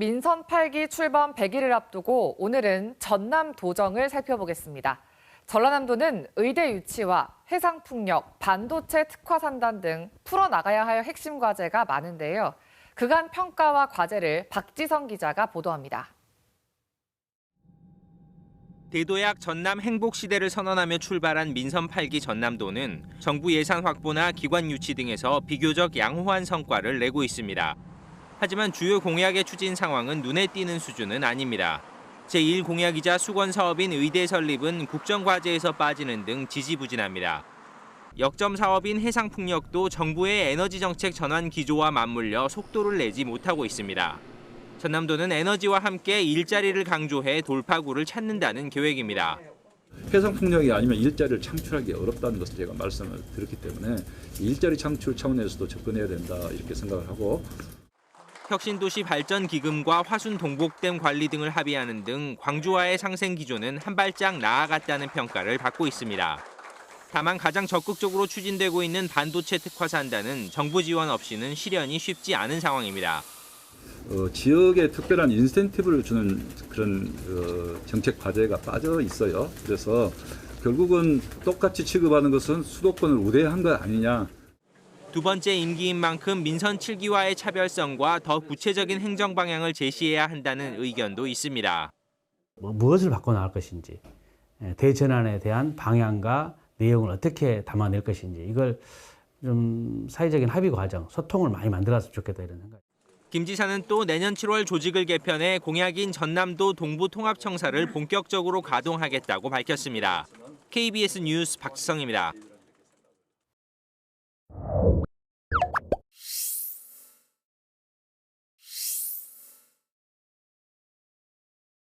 민선 8기 출범 100일을 앞두고 오늘은 전남 도정을 살펴보겠습니다. 전라남도는 의대 유치와 해상풍력, 반도체 특화 산단 등 풀어나가야 할 핵심 과제가 많은데요. 그간 평가와 과제를 박지성 기자가 보도합니다. 대도약 전남 행복 시대를 선언하며 출발한 민선 8기 전남도는 정부 예산 확보나 기관 유치 등에서 비교적 양호한 성과를 내고 있습니다. 하지만 주요 공약의 추진 상황은 눈에 띄는 수준은 아닙니다. 제1공약이자 수건 사업인 의대 설립은 국정과제에서 빠지는 등 지지부진합니다. 역점 사업인 해상풍력도 정부의 에너지 정책 전환 기조와 맞물려 속도를 내지 못하고 있습니다. 전남도는 에너지와 함께 일자리를 강조해 돌파구를 찾는다는 계획입니다. 해상 풍력이 아니면 일자리를 창출하기 어렵다는 것을 제가 말씀을 드렸기 때문에 일자리 창출 차원에서도 접근해야 된다 이렇게 생각을 하고 혁신도시 발전 기금과 화순 동복댐 관리 등을 합의하는 등 광주와의 상생 기조는 한 발짝 나아갔다는 평가를 받고 있습니다. 다만 가장 적극적으로 추진되고 있는 반도체 특화 산다는 정부 지원 없이는 실현이 쉽지 않은 상황입니다. 어, 지역에 특별한 인센티브를 주는 그런 어, 정책 과제가 빠져 있어요. 그래서 결국은 똑같이 취급하는 것은 수도권을 우대한 것 아니냐. 두 번째 임기인 만큼 민선 7기와의 차별성과 더 구체적인 행정 방향을 제시해야 한다는 의견도 있습니다. 뭐 무엇을 바꿔나갈 것인지, 예, 대전환에 대한 방향과 내용을 어떻게 담아낼 것인지 이걸 좀 사회적인 합의 과정, 소통을 많이 만들었으면 좋겠다 이런 생각. 김 지사는 또 내년 7월 조직을 개편해 공약인 전남도 동부 통합청사를 본격적으로 가동하겠다고 밝혔습니다. KBS 뉴스 박지성입니다.